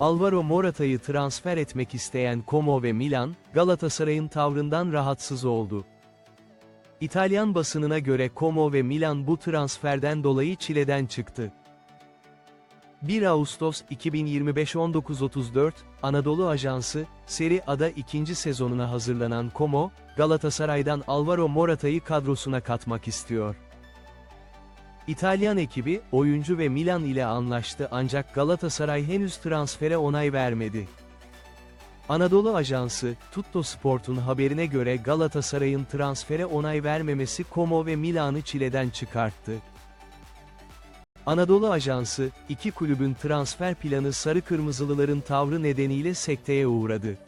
Alvaro Morata'yı transfer etmek isteyen Como ve Milan, Galatasaray'ın tavrından rahatsız oldu. İtalyan basınına göre Como ve Milan bu transferden dolayı çileden çıktı. 1 Ağustos 2025 19.34, Anadolu Ajansı, Seri A'da ikinci sezonuna hazırlanan Como, Galatasaray'dan Alvaro Morata'yı kadrosuna katmak istiyor. İtalyan ekibi, oyuncu ve Milan ile anlaştı ancak Galatasaray henüz transfere onay vermedi. Anadolu Ajansı, Tutto Sport'un haberine göre Galatasaray'ın transfere onay vermemesi Como ve Milan'ı çileden çıkarttı. Anadolu Ajansı, iki kulübün transfer planı sarı kırmızılıların tavrı nedeniyle sekteye uğradı.